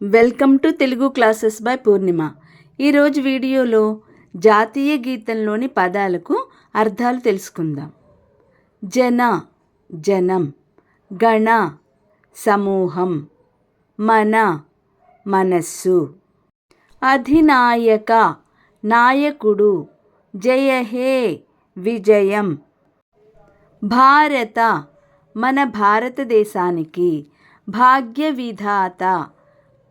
Welcome to Telugu classes by Purnima. ఈరోజు వీడియోలో జాతీయ గీతంలోని పదాలకు అర్థాలు తెలుసుకుందాం. జన జనం గణ సమూహం మన మనస్సు అధినాయక నాయకుడు జయ హే విజయం భారత మన భారతదేశానికి భాగ్య విధాత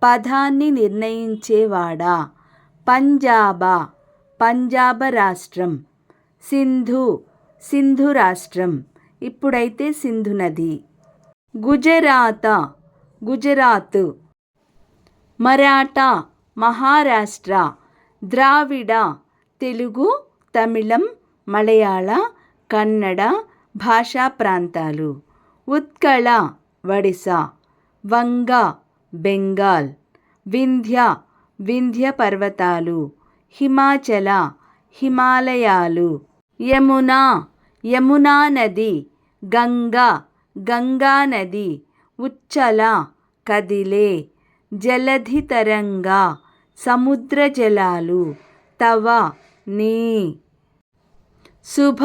పదాన్ని నిర్ణయించేవాడా? పంజాబా పంజాబ రాష్ట్రం. సింధు సింధు రాష్ట్రం. ఇప్పుడైతే సింధు నది. గుజరాత గుజరాత్. మరాఠా మహారాష్ట్ర. ద్రావిడ తెలుగు తమిళం మలయాళ కన్నడ భాషా ప్రాంతాలు. ఉత్కళ ఒడిశా. వంగ బెంగాల్ వింధ్య వింధ్య పర్వతాలు హిమాచల హిమాలయాలు యమున యమునా నది గంగా గంగా నది ఉచ్చల కదిలే జలధితరంగా సముద్ర జలాలు తవ నీ. శుభ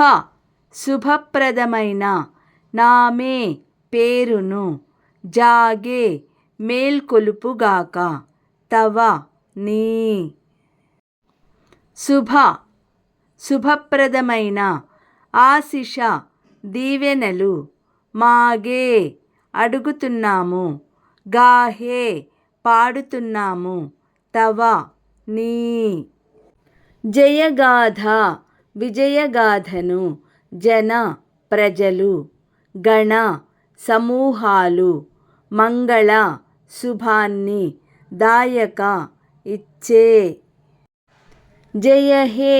శుభప్రదమైన నామే పేరును జాగే మేల్కొలుపుగాక. తవ నీ. శుభ శుభప్రదమైన. ఆశిష దీవెనలు. మాగే అడుగుతున్నాము. గాహే పాడుతున్నాము. తవ నీ. జయగాథ విజయగాథను. జన ప్రజలు. గణ సమూహాలు. మంగళ శుభాన్ని దాయక ఇచ్చే. జయ హే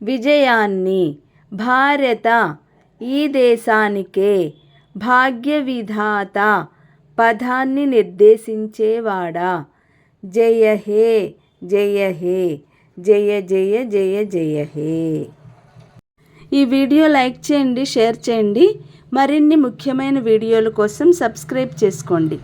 విజయాన్ని భారత ఈ దేశానికే భాగ్య విధాత పదాన్ని నిర్దేశించేవాడా. జయ హే జయ హే జయ జయ జయ జయ హే. ఈ వీడియో లైక్ చేయండి షేర్ చేయండి. మరిన్ని ముఖ్యమైన వీడియోల కోసం సబ్స్క్రైబ్ చేసుకోండి.